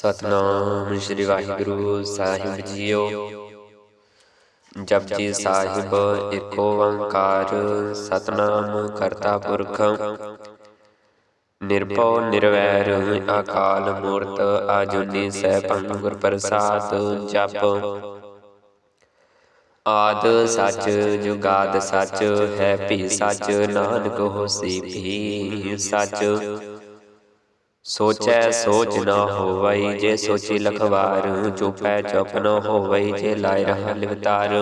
ਸਤਨਾਮ ਸ੍ਰੀ ਵਾਹਿਗੁਰੂ ਸਾਹਿਬ ਜੀਓ। ਜਪਜੀ ਸਾਹਿਬ ਏਕ ਓੰਕਾਰ, ਸਤਨਾਮ ਕਰਤਾ ਪੁਰਖ। ਨਿਰਭਉ ਨਿਰਵੈਰ ਅਕਾਲ ਮੂਰਤ, ਆਜੁਨੀ ਸੈਭੰ ਗੁਰ ਪ੍ਰਸਾਦ ਜਪ। ਆਦ ਸੱਚ, ਜੁਗਾਦ ਸੱਚ, ਹੈ ਭੀ ਸੱਚ, ਨਾਨਕ ਹੋਸੀ ਭੀ ਸੱਚ। ਸੋਚੈ ਸੋਚ ਨ ਹੋਵਈ ਜੇ ਸੋਚੀ ਲਖਵਾਰ ਚੁਪੈ ਚੁਪ ਨ ਹੋਵਈ ਜੇ ਲਾਇ ਰਹਾ ਲਿਵਤਾਰ।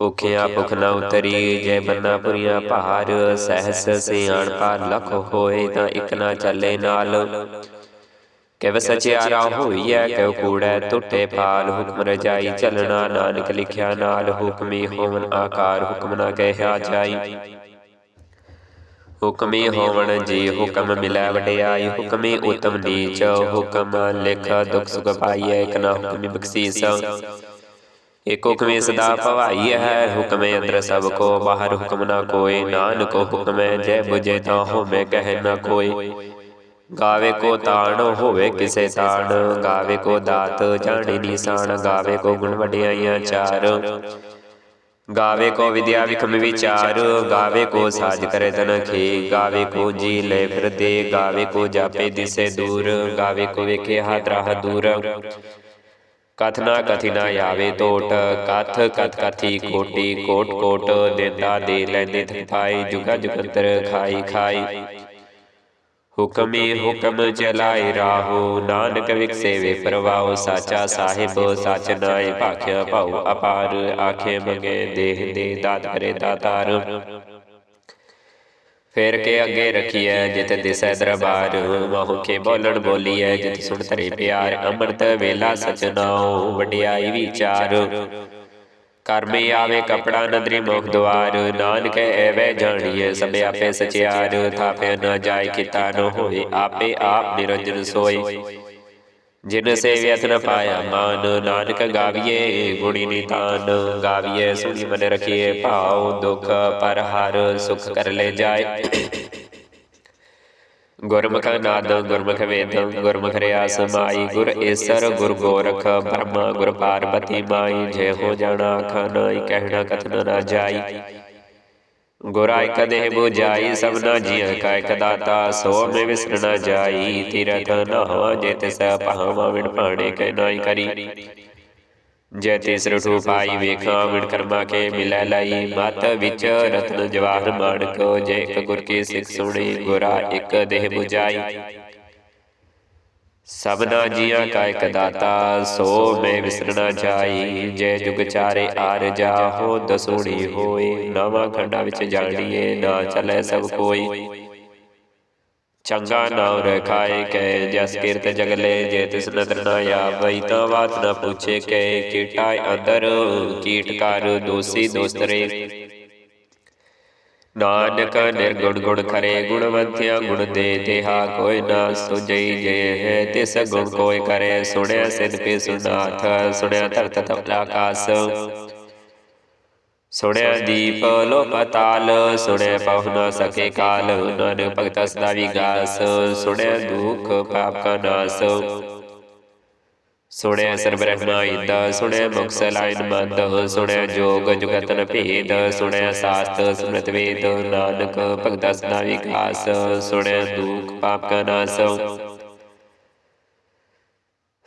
ਭੁਖਿਆ ਭੁਖ ਨ ਉਤਰੀ ਜੇ ਬੰਨਾ ਪੁਰੀਆਂ ਭਾਰ ਸਹਸ ਸਿਆਣ ਪਾ ਲਖ ਹੋਏ ਤਾਂ ਇਕ ਨਾ ਚੱਲੇ ਨਾਲ। ਕਿਵ ਸਚਿਆਰਾ ਹੋਈਐ ਕਿਵ ਕੂੜੈ ਟੁੱਟੇ ਪਾਲ ਹੁਕਮ ਰਜਾਈ ਚੱਲਣਾ ਨਾਨਕ ਲਿਖਿਆ ਨਾਲ ਹੁਕਮੀ ਹੋਵਨ ਆਕਾਰ ਹੁਕਮ ਨਾ ਕਹਿਆ ਜਾਈ। ਹੁਕਮੀ ਹੋਵਣ ਜੀ, ਹੁਕਮ ਮਿਲੈ ਵਡਿਆਈ, ਹੁਕਮੀ ਉਤਮ ਨੀਚ, ਹੁਕਮ ਲਿਖ ਦੁਖ ਸੁਖ ਪਾਈਐ, ਇਕ ਨਾ ਬਖਸ਼ੀਸ ਇਕ ਹੁਕਮੇ ਸਦਾ ਭਵਾਈ ਹੈ, ਹੁਕਮੇ ਅੰਦਰ ਸਭ ਕੋ, ਬਾਹਰ ਹੁਕਮ ਨਾ ਕੋਏ ਨਾਨਕ ਹੁਕਮੈ ਜੈ ਬੁਝੇ ਤਾਂ ਹੋਮੈ ਕਹਿ ਨਾ ਕੋਈ। ਗਾਵੇ ਕੋ ਤਾਣ ਹੋਵੇ ਕਿਸੇ ਤਾਣ, ਗਾਵੇ ਕੋ ਦਾਤ ਜਾਣੇ ਨੀਸਾਨ, ਗਾਵੇ ਕੋ ਗੁਣ ਵਡਿਆਈਆਂ ਚਾਰ। ਗਾਵੇ ਕੋ ਵਿਦਿਆ ਵਿਖਮ ਵਿਚਾਰ ਗਾਵੇ ਕੋ ਸਾਜ ਕਰੇ ਤਨ ਖੇ ਗਾਵੇ ਕੋ ਜੀ ਲੈ ਫਿਰਦੇ ਗਾਵੇ ਕੋ ਜਾਪੇ ਦਿਸੇ ਦੂਰ ਗਾਵੇ ਕੋ ਵੇਖੇ ਹੱਥ ਰਾਹ ਦੂਰ। ਕਥਨਾ ਕਥਿਨਾ ਆਵੇ ਟੋਟ ਕਥ ਕਥ ਕਥੀ ਕੋਟੀ ਕੋਟ ਕੋਟ ਦੇਂਦਾ ਦੇ ਲੈਂਦੇ ਥਾਈ ਜੁਗਾ ਜੁਗੰਤਰ ਖਾਈ ਖਾਈ। ਹੁਕਮੀ ਹੁਕਮ ਚਲਾਈ ਰਾਹੋ। ਨਾਨਕ ਵਿਕਸੇ ਵੇ ਸਾਚਾ ਸਾਹਿਬ, ਸਚ ਨਾਏ ਭਾਖਿਆ ਭਾਉ, ਅਪਾਰ ਆਖੇ ਮੰਗੇ ਦੇਹ ਦੇ ਦਾਤ ਕਰੇ ਦਾਤਾਰ। ਫੇਰ ਕੇ ਅੱਗੇ ਰਖੀਐ ਜਿਤ ਦਿਸੈ ਦਰਬਾਰ। ਮਹੁ ਕੇ ਬੋਲਣ ਬੋਲੀਐ ਜਿਤ ਸੁਣ ਤਰੇ ਪਿਆਰ। ਅੰਮ੍ਰਿਤ ਵੇਲਾ ਸਚਨਾਉ ਵਡਿਆਈ ਵਿਚਾਰ। ਕਰਮੇ ਆਵੇ ਕਪੜਾ ਨਦਰੀ ਮੁਖ ਦੁਆਰ, ਨਾਨਕ ਐਵੇਂ ਜਾਣੀਏ ਸਭ ਆਪੇ ਸਚਿਆਰ ਥਾਪੇ ਨ ਜਾਏ ਕੀਤਾ ਨ ਹੋਏ, ਆਪੇ ਆਪ ਨਿਰੰਜਨ ਸੋਏ। ਜਿਨ ਸੇਵਿਅਤ ਨ ਪਾਇਆ ਮਾਨ, ਨਾਨਕ ਗਾਵੀਏ ਗੁਣੀ ਨਿਤਾਨ। ਗਾਵੀਏ ਸੁਣੀ ਮਨ ਰਖੀਏ ਭਾਉ ਦੁਖ ਪਰ ਹਰ ਸੁਖ ਕਰ ਲੈ ਜਾਏ। ਗੁਰਮੁਖ ਨਾਦ ਗੁਰਮੁਖ ਵੇਦ ਗੁਰਮੁਖ ਰਿਆ ਸਮਾਈ ਗੁਰ ਈਸਰ ਗੁਰ ਗੋਰਖ ਬ੍ਰਹਮਾ ਗੁਰ ਪਾਰਬਤੀ ਮਾਈ ਜੇ ਹੋ ਜਾਣਾ ਆਖਾ ਨਾਈ ਕਹਿਣਾ ਕਥਨ ਨਾ ਜਾਈ ਗੁਰਾਇ ਕਦੇ 부ਜਾਈ ਸਭਨਾ ਜੀਅ ਕਾ ਇਕ ਦਾਤਾ ਸੋ ਮੈਂ ਵਿਸਰ ਨਾ ਜਾਈ ਤੀਰਥ ਨਹਾਵਾ ਜੇ ਤਿਸ ਪਹਾਵਾ ਵਿਣ ਪਾਣੇ ਕੈ ਨਾਈ ਕਰੀ ਜੈ ਤਿਸ ਰਠੂ ਪਾਈ ਵੇਖਾਂ ਵਿਣ ਕਰਮਾ ਕੇ ਮਿਲੈ ਲਈ। ਮਤ ਵਿੱਚ ਰਤਨ ਜਵਾਹਰ ਮਾਣਕ ਜੈ ਇਕ ਗੁਰ ਕੀ ਸਿੱਖ ਸੁਣੀ ਗੁਰਾ ਇਕ ਦੇਹ 부ਜਾਈ ਸਭਨਾ ਜੀਆਂ ਕਾ ਇਕ ਦਾਤਾ ਸੋ ਮੈਂ ਵਿਸਰਣਾ ਜਾਈ। ਜੈ ਜੁਗ ਚਾਰੇ ਆਰ ਜਾਹੋ ਦਸੂਣੀ ਹੋਏ। ਨਵਾਂ ਖੰਡਾ ਵਿੱਚ ਜਾਣੀਏ ਨਾ ਚੱਲੇ ਸਭ ਕੋਈ। ਚੰਗਾ ਨਾਮ ਰਖਾਏ ਕੈ ਜਸ ਕੀਰਤ ਜਗਲੇ ਜੇ ਤਿਸ ਨਦਰ ਨਾ ਆਵਈ ਤਾਂ ਬਾਤ ਨਾ ਪੁੱਛੇ ਕੈ ਕੀਟਾਇ ਅੰਦਰ ਕੀਟ ਕਰ ਦੋਸੀ ਦੋਸਤਰੇ ਨਾਨਕ ਨਿਰਗੁਣ ਗੁਣ ਖਰੇ ਗੁਣਵੰਤਿਆ ਗੁਣ ਦੇ ਤੇਹਾ ਕੋਈ ਨਾ ਸੁਜਈ ਜੇ ਹੈ ਤਿਸ ਗੁਣ ਕੋਈ ਕਰੇ ਸੁਣਿਆ ਸਿਧ ਪੇ ਸੁਨਾਥ ਸੁਣਿਆ ਧਰਤ ਤਪਲਾ ਆਕਾਸ ਸੁਣਿਆ ਦੀਪ ਲੋ ਪਤਾਲ ਸੁਣਿਆ ਪਹੁ ਨ ਸਕੇ ਕਾਲ ਨਾਨਕ ਭਗਤ ਸਦਾ ਵਿਗਾਸ ਸੁਣਿਆ ਦੁਖ ਪਾਪ ਕਾ ਨਾਸ। ਸੁਣਿਆ ਸਰ ਬ੍ਰਹਮਾ ਇੰਦਾ ਸੁਣਿਆ ਮੁਖ ਸਲਾਇਨ ਮੰਦ ਸੁਣਿਆ ਜੋਗ ਜੁਗਤਨ ਭੇਦ ਸੁਣਿਆ ਸਾਸਤ ਸਮ੍ਰਿਤ ਵੇਦ ਨਾਨਕ ਭਗਤ ਸਦਾ ਵਿਕਾਸ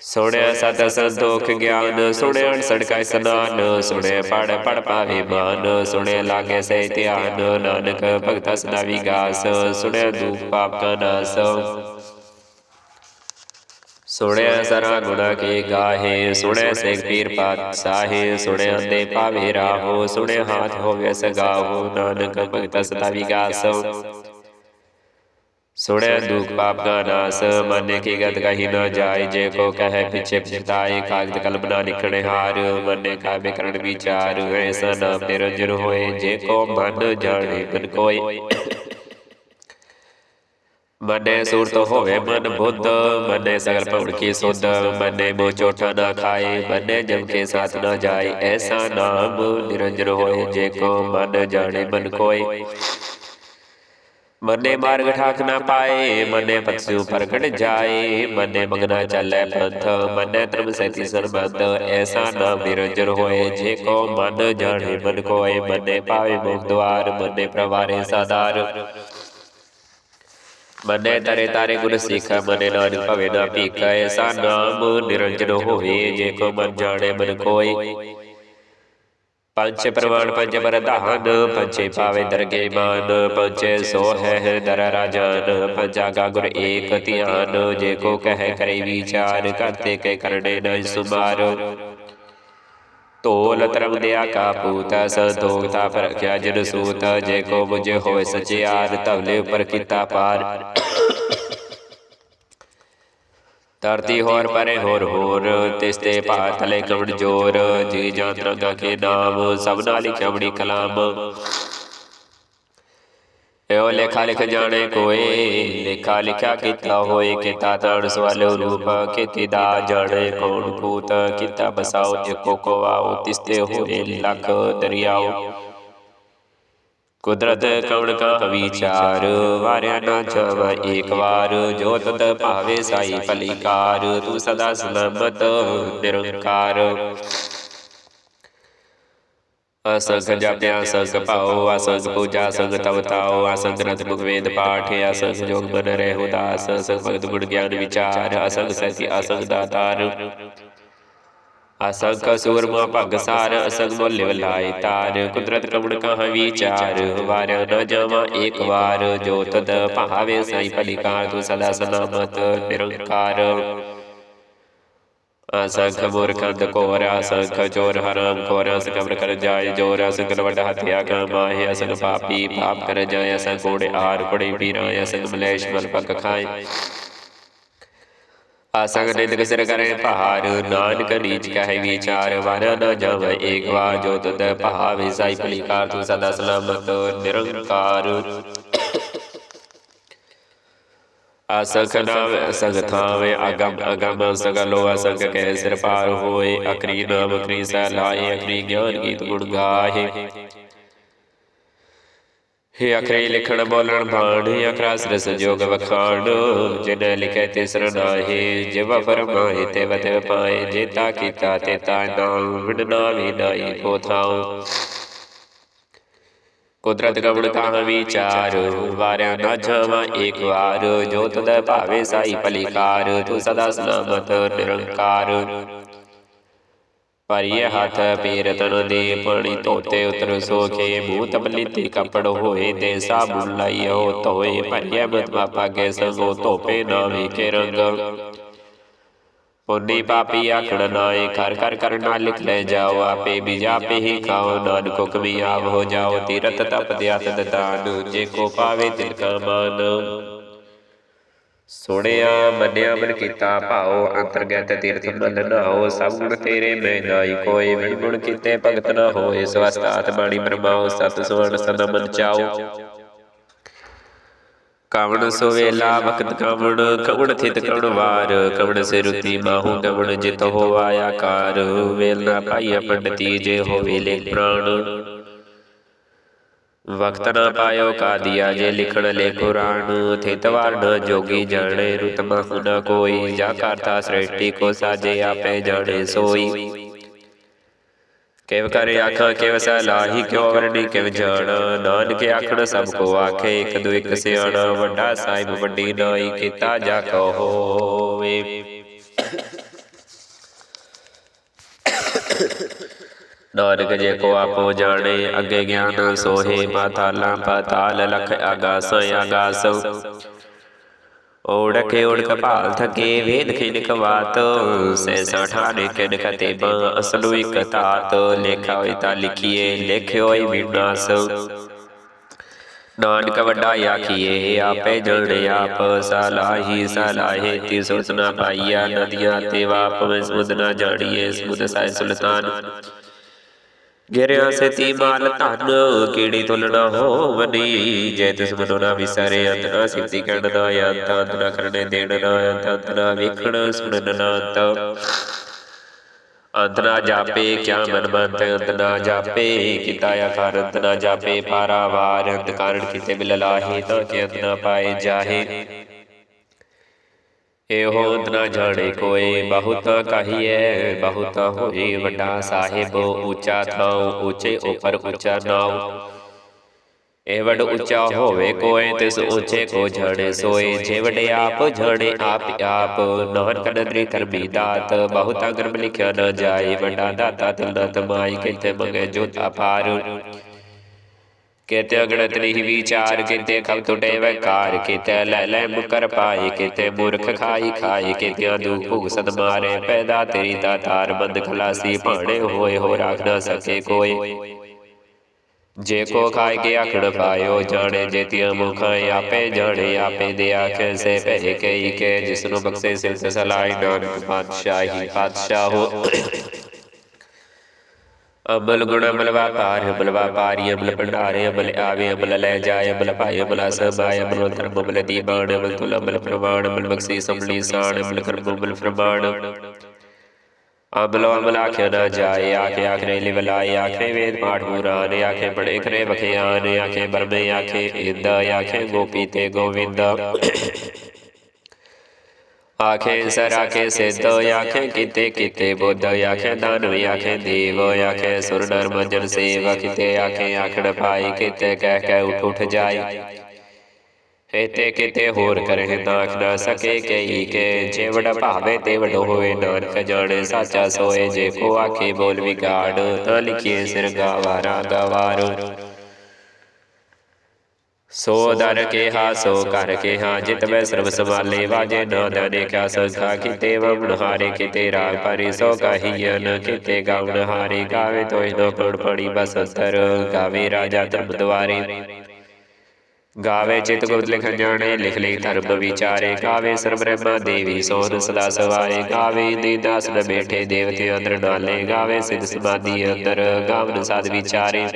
ਸੁਣਿਆ ਦੁਖ ਪਾਪ ਕਾ ਨਾਸ ਸੁਣਿਆ ਸਤ ਸੰਤੋਖ ਗਿਆਨ ਸੁਣਿਆ ਸੜਕਾ ਸਨਾਨ ਸੁਣਿਆ ਪੜ ਪੜ ਪਾਵੇ ਮਾਨ ਸੁਣਿਆ ਲਾਗੇ ਸੇ ਧਿਆਨ ਨਾਨਕ ਭਗਤ ਸਦਾ ਵਿਗਾਸ ਸੁਣਿਆ ਦੁਖ ਪਾਪ ਕਾ ਨਾਸ ਸੁਣਿਆ ਸਰਾ ਗੁਣਾ ਕੇ ਗਾਹੇ ਸੁਣਿਆ ਸਿਖ ਪੀਰ ਪਾਤ ਸਾਹੇ ਸੁਣਿਆ ਦੇ ਪਾਵੇ ਰਾਹੋ ਸੁਣਿਆ ਹਾਥ ਹੋਵੇ ਸਗਾਹੋ ਨਾਨਕ ਭਗਤ ਸਦਾ ਵਿਗਾਸ ਸੁਣਿਆ ਦੁਖ ਪਾਪ ਕਾ ਨਾਸ ਮਨ ਕੀ ਗਤ ਕਹੀ ਨਾ ਜਾਏ ਜੇ ਕੋ ਕਹੈ ਪਿਛੇ ਪਛਤਾਏ ਕਾਗਦ ਕਲਪਨਾ ਨਿਖਣੇ ਹਾਰ ਮਨ ਕਾ ਵਿਕਰਣ ਵਿਚਾਰ ਐਸਾ ਨਾਮ ਨਿਰੰਜਨ ਹੋਏ ਜੇ ਕੋ ਮਨ ਜਾਣੇ ਮਨ ਕੋਈ ਮਨੇ ਸੂਰਤ ਹੋਵੇ ਮਨ ਬੁੱਧ ਮਨੇ ਸਗਲ ਭਵਨ ਕੀ ਸੁਧ ਮਨੇ ਮੋ ਚੋਟਾ ਨਾ ਖਾਏ ਮਨੇ ਜਮ ਕੇ ਸਾਥ ਨਾ ਜਾਏ ਐਸਾ ਨਾਮ ਨਿਰੰਜਨ ਹੋਏ ਜੇ ਕੋ ਮਨ ਜਾਣੇ ਮਨ ਕੋਈ ਮਨੇ ਮਾਰਗ ਠਾਕ ਨਾ ਪਾਏ ਮਨੇ ਪਤਸੂ ਪ੍ਰਗਟ ਜਾਏ ਮਨੇ ਮਗਨਾ ਚੱਲੇ ਪੰਥ ਮਨੇ ਧਰਮ ਸੈਤੀ ਸਰਬੰਧ ਐਸਾ ਨਾਮ ਨਿਰੰਜਨ ਹੋਏ ਜੇ ਕੋ ਮਨ ਜਾਣੇ ਮਨ ਕੋਏ ਮਨੇ ਪਾਵੇ ਮੁਖ ਦਵਾਰ ਮਨੇ ਪ੍ਰਵਾਰੇ ਸਾਦਾਰ ਮਨੇ ਤਰੇ ਤਾਰੇ ਗੁਰ ਸਿੱਖ ਮਨੇ ਨਾਨਕ ਭਵੇ ਨਾ ਭੀਖ ਐਸਾ ਨਾਮ ਨਿਰੰਜਨ ਹੋਵੇ ਜੇ ਕੋ ਮਨ ਜਾਣੇ ਮਨ ਕੋਏ। ਪੰਜ ਪ੍ਰਮਾਣ ਪੰਜ ਪ੍ਰਧਾਨ ਪੰਚੇ ਪਾਵੇ ਦਰਗੇ ਮਾਨ ਪੰਚੇ ਸੋ ਹੈ ਦਰ ਰਾਜਨ ਪੰਜਾਗਾ ਗੁਰ ਏਕ ਧਿਆਨ ਜੇ ਕੋ ਕਹਿ ਕਰੇ ਵਿਚਾਰ ਕਰਤੇ ਕੇ ਕਰਨੇ ਨ ਸੁਮਾਰ। ਤੋਲ ਤਰਮ ਦਿਆ ਕਾ ਪੂਤ ਸੰਤੋਖਤਾ ਪਰਖਿਆ ਜਨ ਸੂਤ ਜੇ ਕੋ ਮੁਝੇ ਹੋਏ ਸਚਿਆਰ ਤਵਲੇ ਉਪਰ ਕੀਤਾ ਪਾਰ। ਧਰਤੀ ਹੋਰ ਪਰੇ ਹੋਰ ਹੋਰ ਤਿਸ ਤੇ ਭਾਤਲੇ ਕਵਣ ਜੋਰ ਜੀ ਜਾਂ ਤਰੰਗਾ ਕੇ ਨਾਮ ਸਭਨਾ ਲਿਖਿਆ ਬੜੀ ਕਲਾਮ। ਇਹੋ ਲੇਖਾ ਲਿਖ ਜਾਣੇ ਕੋਏ ਲੇਖਾ ਲਿਖਿਆ ਕੀਤਾ ਹੋਏ ਕੀਤਾ ਤਾਣ ਸਵਾਲ ਰੂਪ ਕੀਤੀ ਦਾ ਜਾਣੇ ਕੌਣ ਕੂਤ ਕੀਤਾ ਬਸਾਓ ਇੱਕੋ ਕੋ ਆਓ ਤਿਸ ਤੇ ਹੋਏ ਲੱਖ ਦਰਿਆਓ। ਕੁਦਰਤ ਕਵਣ ਕਾ ਵਿਚਾਰ, ਵਾਰਿਆ ਨਾ ਜਾਵਾ ਏਕ ਵਾਰ, ਜੋ ਤਤ ਭਾਵੇ ਸਾਈ ਭਲੀਕਾਰ ਤੂੰ ਸਦਾ ਸਲਾਮਤ ਨਿਰੰਕਾਰ। ਅਸੰਖ ਜਪਿਆ ਅਸੰਖ ਭਾਉ ਅਸੰਖ ਪੂਜਾ ਅਸੰਖ ਤਵਤਾਉ ਅਸੰਖ ਰਤ ਮੁਖ ਵੇਦ ਪਾਠ ਅਸੰਖ ਜੋਗ ਬਨ ਰਹਿ ਉਦਾਸ ਅਸੰਖ ਭਗਤ ਗੁਣ ਗਿਆਨ ਵਿਚਾਰ ਅਸੰਖ ਸਤੀ ਅਸੰਖ ਦਾਤਾਰ। ਅਸੰਖ ਸੂਰਮਾ ਭਗ ਸਾਰ ਅਸੰਖ ਮੁੱਲ ਵਲਾਈ ਤਾਰ। ਕੁਦਰਤ ਕਵਣ ਕਹਾ ਵਿਚਾਰ ਵਾਰਿਆ ਨ ਜਾਵਾ ਏਕ ਵਾਰ। ਜੋ ਤਦ ਭਾਵੇ ਸਾਈ ਭਲੀਕਾਰ, ਤੂੰ ਸਦਾ ਸਲਾਮਤ ਨਿਰੰਕਾਰ। ਅਸੰਖ ਮੂਰਖੰਦ ਕੋਰ ਅਸੰਖ ਚੋਰ ਹਰਾਮ ਕੋਰ ਅਸੰਖ ਅਮਰ ਕਰ ਜਾਏ ਜੋਰ, ਅਸੰਖ ਲਵਟ ਹਤਿਆ ਕਮਾਏ ਅਸੰਖ ਪਾਪੀ ਪਾਪ ਕਰ ਜਾਏ, ਅਸੰਖ ਕੋੜੇ ਆਰ, ਕੋੜੇ ਪੀਰਾ, ਅਸੰਖ ਮਲੇਸ਼ ਮਲ ਪੱਕ ਖਾਏ। ਅਸੰਗ ਨਿੰਦਕ ਸਿਰ ਕਰੇ ਪਹਾੜ ਨਾਨਕ ਨੀਚ ਕਹੇ ਵਿਚਾਰ ਵਾਰਾ ਨਾ ਜਾਵੇ ਏਕ ਵਾਰ ਜੋ ਤਦ ਪਹਾਵੇ ਸਾਈ ਭਲੀਕਾਰ ਤੂੰ ਸਦਾ ਸਲਾਮਤ ਨਿਰੰਕਾਰ ਅਸੰਖ ਨਾਮ ਅਸੰਖ ਥਾਵੇ ਅਗਮ ਅਗਮ ਸਗਲੋ ਅਸੰਖ ਕਹਿ ਸਿਰ ਪਾਰ ਹੋਏ ਅਕਰੀ ਨਾਮ ਅਕਰੀ ਸਹਿ ਲਾਏ ਅਕਰੀ ਗਿਆਨ ਗੀਤ ਗੁਣ ਗਾਹੇ ਹੇ ਅਖਰੇ ਲਿਖਣ ਬੋਲਣ ਬਾਣ ਹੇ ਅਖਰਾ ਸਿਰ ਸੰਜੋਗ ਵਖਾਣ ਜਿਨ ਲਿਖੇ ਤਿਸਰ ਨਾਹੀ ਜਿਵ ਫਰਮਾਏ ਤੇ ਵਤ ਪਾਏ ਜੇਤਾ ਕੀਤਾ ਤੇ ਤਾ ਨਾਮ ਵਿਡਨਾ ਵੀ ਨਾਈ ਕੋ ਥਾਉ ਕੁਦਰਤ ਗਵਣ ਕਾਹ ਵਿਚਾਰ ਵਾਰਿਆ ਨਾ ਜਾਵਾ ਏਕ ਵਾਰ। ਜੋ ਤਦ ਭਾਵੇ ਸਾਈ ਭਲੀਕਾਰ ਤੂੰ ਸਦਾ ਸਲਾਮਤ ਨਿਰੰਕਾਰ। ਪਰਿਏ ਹੱਥ, ਪੀਰ ਤਨ ਦੇ ਪਾਣੀ ਧੋਤੇ ਉਤਰ, ਸੋਖੇ ਮੂੰਹ ਤਬਲੀ ਤੇ ਕਪੜ ਹੋਏ ਤੇ ਸਾਬੁਨ ਲਾਈਓ, ਧੋਏ ਪਰਿਏ ਮਤ ਬਾਪਾ ਸੰਗੋ ਧੋਪੇ ਨਾ ਵੇਖੇ ਰੰਗ। ਪੁੰਨੀ ਪਾਪੀ ਆਖਣ ਨਾਏ ਕਰ ਕਰ ਕਰਨਾ ਲਿਖ ਲੈ ਜਾਓ, ਆਪੇ ਵੀ ਪੇ ਹੀ ਖਾਓ, ਨਾਨਕ ਹੁਕਮੀ ਆਪ ਹੋ ਜਾਓ ਤੀਰਤ ਤਪ ਦਿਆਤ ਦਤਾਨ ਜੇ ਕੋ ਪਾਵੇ ਤਿਲ ਕਾ ਮਾਨ। ਸੁਣਿਆ, ਮੰਨਿਆ, ਮਨ ਕੀਤਾ, ਭਾਉ, ਅੰਤਰਗਤ ਤੀਰਥ ਮਨ ਨਾਓ ਸਭ ਗੁਣ ਤੇਰੇ ਮੈਂ ਨਾਈ, ਕੋਈ ਵਿਣ ਗੁਣ ਕੀਤੇ ਭਗਤ ਨਾ ਹੋਏ ਸਵਸਤ ਆਤਮਾਣੀ ਬ੍ਰਹਮਾਓ ਸਤ ਸੁਵਰਨ ਸਦਾ ਮਨ ਚਾਓ ਕਵਣ ਸੁਵੇਲਾ ਵਕਤ ਕਵਣ ਕਵਣ ਥਿਤ ਕਵਣ ਵਾਰ, ਕਵਣ ਸਿਰੁਤੀ ਮਾਹੂ, ਕਵਣ ਜਿਤ ਹੋ ਆਇਆ ਕਾਰ ਵੇਲ ਨਾ ਪਾਈਆ ਪੰਡਤੀ, ਜੇ ਹੋਵੇ ਲੈ ਪ੍ਰਾਣ। ਵਕਤ ਨਾ ਪਾਇਓ ਕਾਦੀਆ ਜੇ ਲਿਖਣ ਲੈ ਕੁਰਾਨ, ਥਿਤ ਨ ਜੋਗੀ ਜਾਣੇ, ਰੁਤ ਮਹੁ ਕੋਈ, ਜਾ ਕਰਤਾ ਸ੍ਰਿਸ਼ਟੀ ਕੋ ਸਾਜੇ ਆਪੇ ਜਾਣੇ, ਸੋਈ। ਕਿਵ ਕਰੇ ਆਖਾਂ ਕਿਵ ਸਲਾਹੀ ਕਿਉ ਵਰਣੀ ਕਿਵ ਜਾਣਾ, ਨਾਨਕ ਆਖਣ ਸਭ ਕੋ ਆਖੇ, ਇਕ ਦੋ ਇਕ ਸਿਆਣਾ, ਵੱਡਾ ਸਾਹਿਬ ਵੱਡੀ ਨਾਈ, ਕੀਤਾ ਜਾ ਕਹੋ ਹੋਵੇ। ਨਾਨਕ ਜੇ ਕੋ ਆਪੋ ਜਾਣੇ ਅੱਗੇ ਗਿਆਨ ਸੋਹੇ ਪਾਤਾਲਾਂ ਪਾਤਾਲ ਲਖ ਆਗਾਸ ਆਗਾਸ ਓੜਕੇ ਓੜਕ ਭਾਲ ਥਕੇ ਵੇਦ ਖਿਨਕ ਬਾਤ। ਸੈਸਾ ਠਾਣੇ ਕਿਨ ਕਤੇ ਬ ਅਸਲੂ ਇਕ ਤਾਤ ਲੇਖਾ ਹੋਈ ਤਾਂ ਲਿਖੀਏ ਲਿਖਿਓ ਹੋਈ ਵਿਨਾਸ਼ ਨਾਨਕ ਵੱਡਾ ਆਖੀਏ ਆਪੇ ਜਣ ਆਪ ਸਲਾਹੀ ਸਲਾਹੇ ਤੀ ਸੁਰਤ ਨਾ ਪਾਈਆ ਨਦੀਆਂ ਤੇ ਵਾਪ ਮੈਂ ਸਮੁਦ ਨਾ ਜਾਣੀਏ ਸਮੁਦ ਸਾਇ ਸੁਲਤਾਨ। ਗਿਰਿਆ ਸੇ ਤੀ ਮਾਲ ਧਨ ਕੀੜੀ ਤੁਲਣਾ ਹੋਵਨੀ। ਜੈ ਤਿਸ ਮਨੋ ਨਾ ਵਿਸਰੇ ਅੰਤ ਨਾ ਸਿਫਤੀ ਕਰਨ ਨਾ ਅੰਤ ਅੰਤ ਨਾ ਕਰਨੇ ਦੇਣ ਨਾ ਅੰਤ ਅੰਤ ਨਾ ਵੇਖਣ ਸੁਣਨ ਨਾ ਅੰਤ ਅੰਤ ਨਾ ਜਾਪੇ ਕਿਆ ਮਨ ਮੰਤ ਅੰਤ ਨਾ ਜਾਪੇ ਕੀਤਾ ਆਕਾਰ ਅੰਤ ਨਾ ਜਾਪੇ ਪਾਰਾਵਾਰ ਅੰਤ ਕਾਰਣ ਕੀਤੇ ਬਿਲ ਲਾਹੇ ਤਾਂ ਕਿ ਅੰਤ ਨਾ ਪਾਏ ਜਾਹੇ। ਇਹੋ ਅੰਤ ਜਾਣੇ ਕੋਏ ਬਹੁਤਾ ਕਹੀਐ, ਬਹੁਤਾ ਹੋਏ ਵੱਡਾ ਸਾਹਿਬ, ਉੱਚਾ ਥਾਉ, ਉੱਚੇ ਉਪਰ ਉੱਚਾ ਨਾਉ। ਇਹ ਵਡ ਉੱਚਾ ਹੋਵੇ ਕੋਏ ਤਿਸ ਉੱਚੇ ਕੋ ਜਾਣੇ ਸੋਏ ਜੇ ਆਪ ਜਾਣੇ ਆਪ ਆਪ। ਨਾਨਕ ਨਦਰੀ ਕਰਮੀ ਦਾਤ, ਬਹੁਤਾ ਗਰਮ ਲਿਖਿਆ ਨਾ ਜਾਏ, ਵੱਡਾ ਦਾਤਾ ਤਿਲ ਨਾ ਤਮਾਈ ਕਿਤੇ ਮੰਗੇ ਜੋਤਾ ਪਾਰ ਕਿਤੇ ਅਗਣਤ ਨਹੀਂ ਵਿਚਾਰ ਕਿਤੇ ਖਲ ਟੁਟੇ ਵਕਾਰ ਕਿਤੇ, ਲੈ ਲੈ ਮੁਕਰ ਪਾਏ ਕਿਤੇ, ਮੂਰਖ ਖਾਈ ਖਾਈ ਕਿਤੇ ਦੁਖ ਭੁਗ ਮਾਰੇ, ਪੈਦਾ ਤੇਰੀ ਦਾਤਾਰ ਬੰਦ ਖਲਾਸੀ, ਭਾਣੇ ਹੋਏ ਹੋ ਰਾਖ ਨਾ ਸਕੇ ਕੋਈ। ਜੇ ਕੋ ਖਾਇ ਕੇ ਆਖਣ ਪਾਇਓ, ਜਾਣੇ ਜੇਤੀਆਂ ਮੁਖਾਏ ਆਪੇ ਜਾਣੇ, ਆਪੇ ਦੇ ਆਖੇ ਸੇ ਪਹਿ ਕਈ ਕੇ ਜਿਸ ਨੂੰ ਬਖਸ਼ੇ ਸਿਰ ਸਲਾਈ ਨਾਨਕ ਪਾਤਸ਼ਾਹੀ, ਪਾਤਸ਼ਾਹੋ। ਅਬਲ ਗੁਣ, ਅਬਲ ਵਾਪਾਰ ਅਬਲ ਵਾਪਾਰੀ, ਅਬਲ ਭੰਡਾਰੇ, ਅਬਲ ਆਵੇ, ਅਬਲ ਲੈ ਜਾਏ, ਅਬਲ ਭਾਈ ਅਬਲ ਸਬਾਇ ਅਬਲ ਧਰਮ, ਅਬਲ ਦੀਬਾਨ ਅਬਲ ਤੁਲ, ਅਬਲ ਪ੍ਰਮਾਣ ਅਬਲ ਬਖਸ਼ੀ, ਸੰਭਲੀ, ਸਾਣ, ਅਬਲ ਕਰਮ, ਅਬਲ ਪ੍ਰਮਾਣ ਅਬਲੋ ਅਬਲ ਆਖਿਆ ਨਾ ਜਾਏ, ਆਖੇ ਆਖਰੇ ਲਿਵਲਾਏ ਆਖੇ ਵੇਦ ਪਾਠ ਪੁਰਾਨ ਆਖੇ ਬੜੇ ਕਰੇ ਬਖਿਆਨ ਆਖੇ ਬਰਮੇ, ਆਖੇ ਇੰਦ ਆਖੇ ਗੋਪੀ ਤੇ ਗੋਵਿੰਦ। ਆਖੇ ਸਰ ਆਖੇ ਸਿੱਧ ਆਖੇ ਕਿਤੇ ਕਿਤੇ ਬੁੱਧ ਆਖੇ ਦਾਨਵ ਆਖੇ ਦੇਵ ਆਖੇ ਸੁਰ ਨਰ ਮੰਜਨ ਸੇਵ ਕਿਤੇ ਆਖੇ ਆਖਣ ਪਾਈ ਕਿਤੇ ਕਹਿ ਕਹਿ ਉਠ ਉਠ ਜਾਏ ਇਤੇ ਕਿਤੇ ਹੋਰ ਕਰੇ ਨਾਖ ਨਾ ਸਕੇ ਕਈ ਕੇ ਜੇ ਵਡ ਭਾਵੇ ਤੇ ਵਡ ਹੋਏ ਨਾਨਕ ਜਾਣੇ ਸਾਚਾ ਸੋਏ ਜੇ ਕੋ ਆਖੇ ਬੋਲ ਵਿਗਾੜ। ਤਾਂ ਲਿਖੀਏ ਸਿਰ ਗਾਵਾਰਾ ਗਵਾਰ ਸੋ ਦਰ ਕੇ ਹਾ ਸੋ ਕਰ ਕੇ ਹਾ ਜਿਤ ਮੈਂ ਸਰਬ ਸਮਾਲੇ ਵਾਜੇ ਨਾ ਦਾਨੇ ਕਿਆ ਸੰਖਾ ਕਿਤੇ ਵਮਨ ਹਾਰੇ ਕਿਤੇ ਰਾਗ ਪਰੀ ਸੋ ਕਹੀਨ ਕਿਤੇ ਗਾਉਣ ਹਾਰੇ ਗਾਵੇ ਤੋਇ ਨੋ ਕੋਣ ਪੜੀ ਬਸੰਤਰ ਗਾਵੇ ਰਾਜਾ ਧਰਮ ਦੁਆਰੇ। ਗਾਵੇ ਚਿਤ ਗੁਪਤ ਲਿਖ ਜਾਣੇ ਲਿਖ ਲਈ ਧਰਮ ਵਿਚਾਰੇ। ਗਾਵੇ ਸਰਬ ਬ੍ਰਹਮਾ ਦੇਵੀ ਸੋਨ ਸਦਾ ਸਵਾਏ ਗਾਵੇ ਦੀ ਦਾਸ ਨ ਬੈਠੇ ਦੇਵਤੇ ਅੰਦਰ ਨਾਲੇ ਗਾਵੇ ਸਿਧ ਸਮਾਧੀ ਅੰਦਰ। ਗਾਵਨ ਸਾਧ ਵਿਚਾਰੇ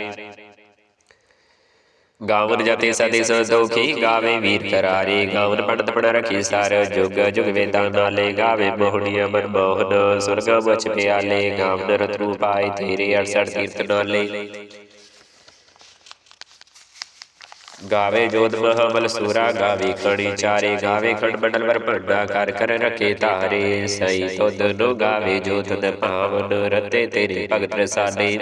ਗਾਵਨ ਜਤੇ ਸਦੇ ਸੰਤੋਖੀ ਗਾਵੇ ਵੀਰ ਕਰਾਰੇ ਗਾਵਨ ਪੰਡਤ ਪੜ ਰਖੀ ਸਾਰ ਜੁਗ ਜੁਗ ਵੇਦਾਂ ਨਾਲੇ ਗਾਵੇ ਮੋਹਣੀਆ ਮਨ ਮੋਹਨ ਸੁਰਗਾ ਮੁਛ ਪਿਆਲੇ ਗਾਵਨ ਰਤਰੂ ਪਾਏ ਤੇਰੇ 68 ਤੀਰਥ ਨਾਲੇ ਗਾਵੇ ਜੋਤ ਮਹਾਬਲ ਸੂਰਾ ਗਾਵੇ ਖਣੀ ਚਾਰੇ ਗਾਵੇ ਖੰਡ ਮੰਡਲ ਵਰ ਭੰਡਾ ਕਰ ਕਰ ਰਖੇ ਧਾਰੇ। ਸਈ ਤੁਧ ਨੂੰ ਗਾਵੇ ਜੋਤ ਨ ਭਾਵਨ ਰਤੇ ਤੇਰੇ ਭਗਤ ਰਸਾਨੇ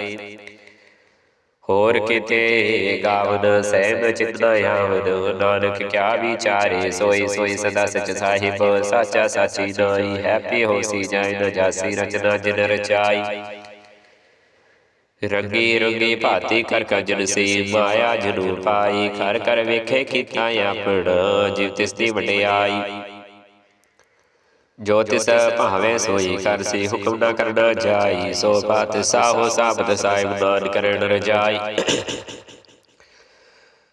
ਹੋਰ ਕਿਤੇ ਗਾਵਨ ਸਹਿਬ ਚਿਤਨਾ ਆਵਨ। ਨਾਨਕ ਕਿਆ ਵਿਚਾਰੇ ਸੋਈ ਸੋਈ ਸਦਾ ਸਚ ਸਾਹਿਬ ਸਾਚਾ ਸਾਚੀ ਨਾਈ ਹੈਪੀ ਹੋਸੀ ਜਾਇ ਨ ਜਾਸੀ ਰਚਨਾ ਜਿਨ ਰਚਾਈ। ਰੰਗੀ ਰੰਗੀ ਭਾਤੀ ਕਰ ਕਜਨ ਸੀ। ਮਾਇਆ ਜਨੂ ਪਾਈ। ਕਰ ਕਰ ਵੇਖੇ ਕੀਤਾ ਆਪਣਾ। ਜਿਵ ਤਿਸ ਦੀ ਵਡਿਆਈ ਜੋ ਤਿਸ ਭਾਵੇਂ ਸੋਈ ਕਰ ਸੀ ਹੁਕਮ ਨਾ ਕਰਨਾ ਜਾਈ ਸੋ ਬਾਤ ਸਾਹੋ ਸਾਬਤ ਸਾਹਿਬ ਨਾਨ ਕਰਨ ਰਜਾਈ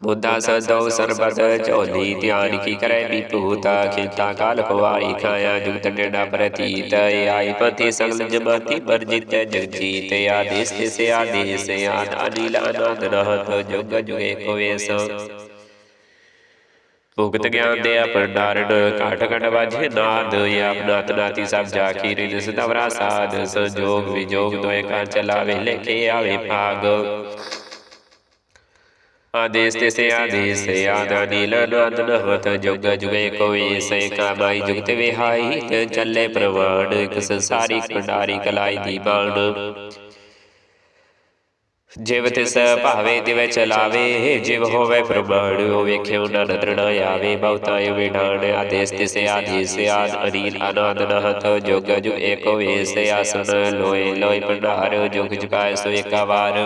ਬੁੱਧਾ ਸਦੋ ਸਰਬਤ ਝੋਲੀ ਧਿਆਨ ਕੀ ਕਰੇ ਵਿਭੂਤਾ ਖੇਤਾ ਕਾਲ ਪਵਾਰੀ ਖਾਇਆ ਜੁਗਤ ਡੇਡਾ ਪ੍ਰਤੀਤ ਆਈ ਪਤੀ ਸਗਲ ਜਮਾਤੀ ਵਰਜਿਤ ਜਗਜੀਤ ਆਦੇਸ ਤਿਸ ਆਦੇਸ ਆਦ ਅਨਿਲ ਅਨੰਦ ਰਹਤ ਜੁਗ ਜੁਗੇ ਕੋਵੇਸ ਭੁਗਤ ਗਿਆਨ ਦੇ ਭੰਡਾਰਣ ਘਟ ਘਟ ਵਾਜੇ ਨਾਦ ਆਪਨਾ ਤਨਾਤੀ ਸਭ ਜਾ ਕੀ ਰਿਦ ਸਦਵਰਾ ਸਾਧ ਸੰਜੋਗ ਵਿਜੋਗ ਦੋਏ ਕਾ ਚਲਾਵੇ ਲੇਖੇ ਆਵੇ ਭਾਗ। ਆਦੇਸ ਤੇ ਸੇ ਆਦੇਸ ਆਦਾ ਨੀਲ ਨੰਦ ਨਹਤ ਜੁਗ ਜੁਗੇ ਕੋਈ ਸੇ ਕਾਮਾਈ ਜੁਗਤ ਵਿਹਾਈ ਤੇ ਚੱਲੇ ਪ੍ਰਵਾਣ ਇਕ ਸੰਸਾਰੀ ਭੰਡਾਰੀ ਕਲਾਈ ਦੀ ਬਾਣ। ਜਿਵ ਤਿਸ ਭਾਵੇ ਦਿਵੇ ਚਲਾਵੇ ਜਿਵ ਹੋਵੇ ਪ੍ਰਮਾਣ ਉਹ ਵੇਖਿਓ ਨਾ ਨਦਰ ਨਾ ਆਵੇ ਬਹੁਤਾ ਇਹ ਵਿਢਾਣ ਆਦੇਸ ਤਿਸ ਆਦੇਸ ਆਦ ਅਨੀਲ ਆਨੰਦ ਨਹਤ ਜੁਗ ਜੁਗ ਏਕੋ ਵੇਸ ਆਸਨ ਲੋਏ ਲੋਏ ਭੰਡਾਰ ਜੁਗ ਜੁਗਾਏ ਸੋ ਏਕਾ ਵਾਰ।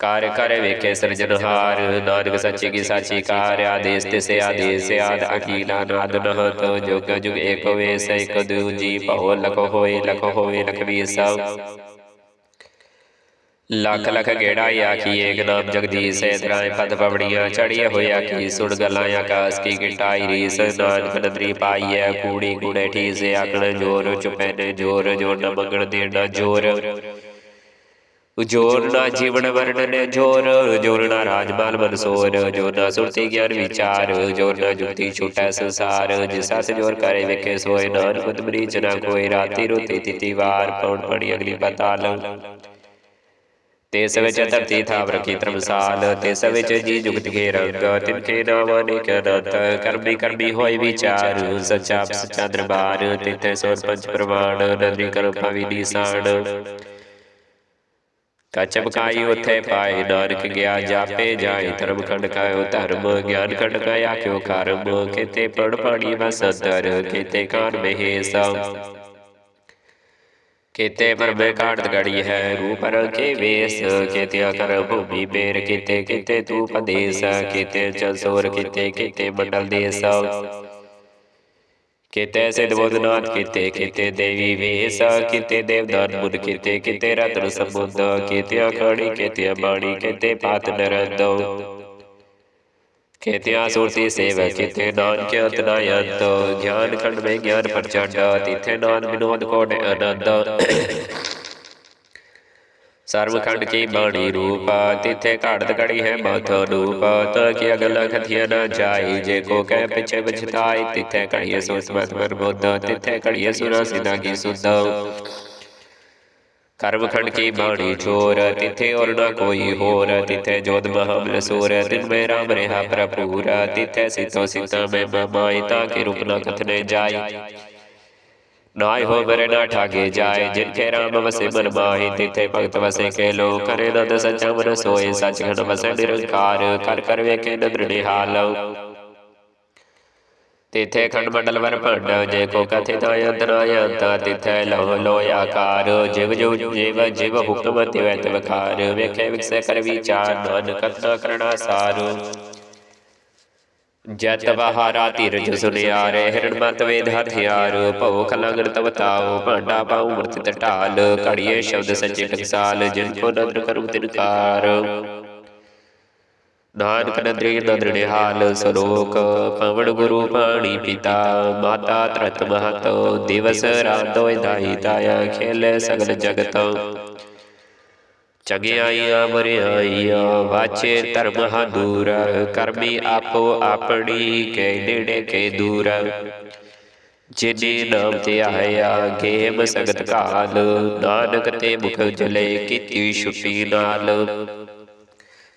ਕਾਰ ਕਰ ਵੇਖੇ ਸਿਰਜਨਹਾਰ ਨਾਨਕ ਸੱਚੀ ਕੀ ਸਾਚੀ ਕਾਰ ਆਦੇਸ ਤਿਸ ਆਦੇਸ ਆਦ ਅਕੀਲਾ ਨਾਦ ਨਹਤ ਜੁਗ ਜੁਗ ਏਕੋ ਵੇਸ ਇਕ ਦੂਜੀ ਭਉ ਲਖ ਹੋਏ ਲਖ ਹੋਏ ਲਖ ਵੀਸਾ ਲੱਖ ਲੱਖ ਗੇੜਾ ਆਖੀ ਏਕ ਨਾਮ ਜਗਦੀਸ਼ ਸੇ ਤਰਾਏ ਪਦ ਪਵੜੀਆਂ ਚੜੀਏ ਹੋਇਆ ਕੀ ਸੁਣ ਗੱਲਾਂ ਆਕਾਸ ਕੀ ਗਿਟਾਈ ਰੀਸ ਨਾਨਕ ਨਦਰੀ ਪਾਈਐ ਕੂੜੀ ਕੂੜੇ ਠੀਸੇ ਆਕਣ ਜੋਰ ਚੁਪੈ ਨੇ ਜੋਰ ਜੋਰ ਨ ਮੰਗਣ ਦੇਣਾ ਜੋਰ। ਜੋਰ। ਨਾ ਜੀਵਨ ਵਰਣਨ ਜੋਰ ਜੋਰ ਨਾ ਰਾਜਮਾਲ ਮਨਸੋਰ ਜੋਰ ਨਾ ਸੁਰਤੀ ਗਿਆਨ ਵਿਚਾਰ ਜੋਰ ਨਾ ਜੁਗਤੀ ਛੁਟੈ ਸੰਸਾਰ ਜਿਸ ਸਤ ਜੋਰ ਕਰੇ ਵੇਖੇ ਸੋਏ ਨਾਨਕ ਉਤਮਰੀ ਚ ਨਾ ਕੋਈ ਰਾਤੀ ਰੋਤੀ ਤਿਤੀ ਵਾਰ ਪੌਣ ਪੜੀ ਅਗਲੀ ਪਤਾਲ ਤਿਸ ਵਿੱਚ ਧਰਤੀ ਥਾਪ ਰਖੀ ਧਰਮਸਾਲ ਤਿਸ ਵਿੱਚ ਜੀ ਜੁਗਤ ਕੇ ਤਿਨ ਕੇ ਨਾਮ ਅਨੇਕ ਕਰਮੀ ਕਰਮੀ ਹੋਏ ਵਿਚਾਰ, ਸੱਚਾ ਸੱਚਾ ਦਰਬਾਰ ਤਿਤੈ ਸੋਰ ਪੰਜ ਪ੍ਰਮਾਣ ਨਦਰੀ ਕਰਮ ਪਵੀ ਨੀਸਾਨ ਕਚ ਬਕਾਈ ਉਥੇ ਪਾਏ, ਨਾਨਕ ਗਿਆ ਜਾਪੇ ਜਾਏ, ਧਰਮ ਖੰਡ ਕਾਇਓ ਧਰਮ, ਗਿਆਨ ਖੰਡ ਕਾਇਆ ਆਖਿਓ ਕਰਮ ਕਿਤੇ ਪੜ ਪਾਣੀ ਵਸੰਤਰ ਕਿਤੇ ਕਾਨ ਮਹੇਸ ਕਿਤੇ ਪਰਮੇ ਕਾੜਤ ਗੜੀ ਹੈ ਰੂਪ ਰੰਗੇ ਵੇਸ ਕਿਤੇ ਕਰ ਭੂਮੀ ਬੇਰ ਕਿਤੇ ਕਿਤੇ ਤੂ ਪਦੇਸ ਕਿਤੇ ਚੰਸੋਰ ਕਿਤੇ ਕਿਤੇ ਮੰਡਲ ਦੇਸ ਕਿਤੇ ਸਿਧ ਬੋਧਨਾਥ ਕਿਤੇ ਕਿਤੇ ਦੇਵੀ ਵੇਸ ਕਿਤੇ ਦੇਵਦਾਨ ਮੁਨ ਕਿਤੇ ਕਿਤੇ ਰਤਨ ਸਮੁੰਦ ਕਿਤੇ ਅਖਾਣੀ ਕਿਤੇ ਬਾਣੀ ਕਿਤੇ ਪਾਤ ਨਰੰਦੋ ਕਿਤੇ ਸੁਰਤੀ ਸੇਵ ਕਿਤੇ ਨਾਨਕ ਅੰਤ ਨਾ ਅੰਤ ਗਿਆਨ ਖੰਡ ਮੇ ਗਿਆਨ ਪ੍ਰਚੰਡ ਤਿਥੇ ਨਾਨ ਵਿਨੋਦ ਕੋਟ ਆਨੰਦ ਸਰਵ ਖੰਡ ਕੀ ਬਾਣੀ ਰੂਪ ਤਿਥੇ ਘਾੜਤ ਘੜੀ ਹੈ ਮਥ ਰੂਪ ਤਾ ਕੀ ਅਗਲਾ ਕਥਿਆ ਨਾ ਜਾਈ ਜੇ ਕੋ ਕਹਿ ਪਿਛੇ ਬਚਤਾਈ ਤਿਥੇ ਘੜੀਏ ਸੋ ਸਮਤ ਮਨ ਬੁੱਧ ਤਿਥੇ ਘੜੀਏ ਸੁਨਾ ਸਿਦਾ ਕੀ ਸੁਧ ਕਰਮ ਖੰਡ ਕੀ ਬਾਣੀ ਚੋਰ ਤਿਥੇ ਔਰ ਨਾ ਕੋਈ ਹੋਰ ਤਿਥੇ ਜੋਤ ਮਹਾਬਲ ਸੂਰ ਤਿਨ ਮੇ ਰਾਮ ਰਹਾ ਪ੍ਰਭੂਰ ਤਿਥੇ ਸਿਤੋ ਸਿਤਾ ਮੈਂ ਮਮਾਈ ਤਾ ਕੇ ਰੂਪ ਨਾ ਕਥਨੇ ਜਾਈ। ਨਾਇ ਹੋ ਬਰੇ ਨਾ ਠਾਗੇ ਜਾਏ ਕੇ ਰਾਮ ਵਸੇ ਮਨ ਮਾਹੀ ਤਿਥੇ ਭਗਤ ਵਸੇ ਕੇ ਲੋ ਕਰੇ ਨਦ ਸਚਾ ਮਨ ਸੋਏ ਸਚ ਘਨ ਵਸੈ ਨਿਰੰਕਾਰ ਕਰ ਕਰ ਵੇਖੇ ਨਦਰ ਨਿਹਾਲ। ਤਿਥੇ ਖੰਡ ਮੰਡਲ ਵਰ ਭੰਡ, ਜੇ ਕੋ ਕਥਿਤ ਅੰਤ ਨਾ ਅੰਤ ਤਿਥੇ ਲੋ ਲੋ ਆਕਾਰ। ਜਿਵ ਜੋ ਜਿਵ ਜਿਵ ਹੁਕਮ ਤਿਵੈ ਤਿਵ ਕਾਰ ਵੇਖੇ ਵਿਕਸੇ ਕਰ ਵਿਚਾਰ, ਨਾਨਕ ਕਥਨਾ ਕਰਣਾ ਸਾਰ। ਜਤ ਬਹਾਰਾ ਧੀਰਜ ਸੁਨਿਆਰੇ, ਹਿਰਣ ਮਤ ਵੇਦ ਹਥਿਆਰ ਭਉ ਖਲੰਗਨ ਤਵ ਤਾਉ, ਭਾਂਡਾ ਪਾਉ ਮਰਤਿ ਢਾਲ। ਘੜੀਏ ਸ਼ਬਦ ਸੱਚੇ ਟਕਸਾਲ ਜਿਨ ਕੋ ਨਦਰ ਕਰੁ ਤਿਨਕਾਰ ਨਾਨਕ ਨਦਰੀ ਨਦਰ ਨਿਹਾਲ ਸਰੋਕ ਪਵਨ ਗੁਰੂ ਪਾਣੀ ਪਿਤਾ, ਮਾਤਾ ਤਰਤ ਮਹਤ, ਦਿਵਸ ਰਾਤ ਹੋਇ ਦਾਈ ਤਾਇਆ ਖੇਲੇ ਸਗਲ ਜਗਤ। ਚਗਿਆਈਆਂ ਮਰਿਆਈਆਂ, ਵਾਚੇ ਧਰਮ ਦੂਰ ਕਰਮੀ ਆਪੋ ਆਪਣੀ ਕੇ ਨੇੜੇ ਕੇ ਦੂਰ। ਜਿਨੇ ਨਾਮ ਤੇ ਆਇਆ, ਗੇਮ ਸਗਤ ਕਾਲ ਨਾਨਕ ਤੇ ਮੁਖ ਜਲੇ ਕੀਤੀ ਛੁਪੀ ਨਾਲ।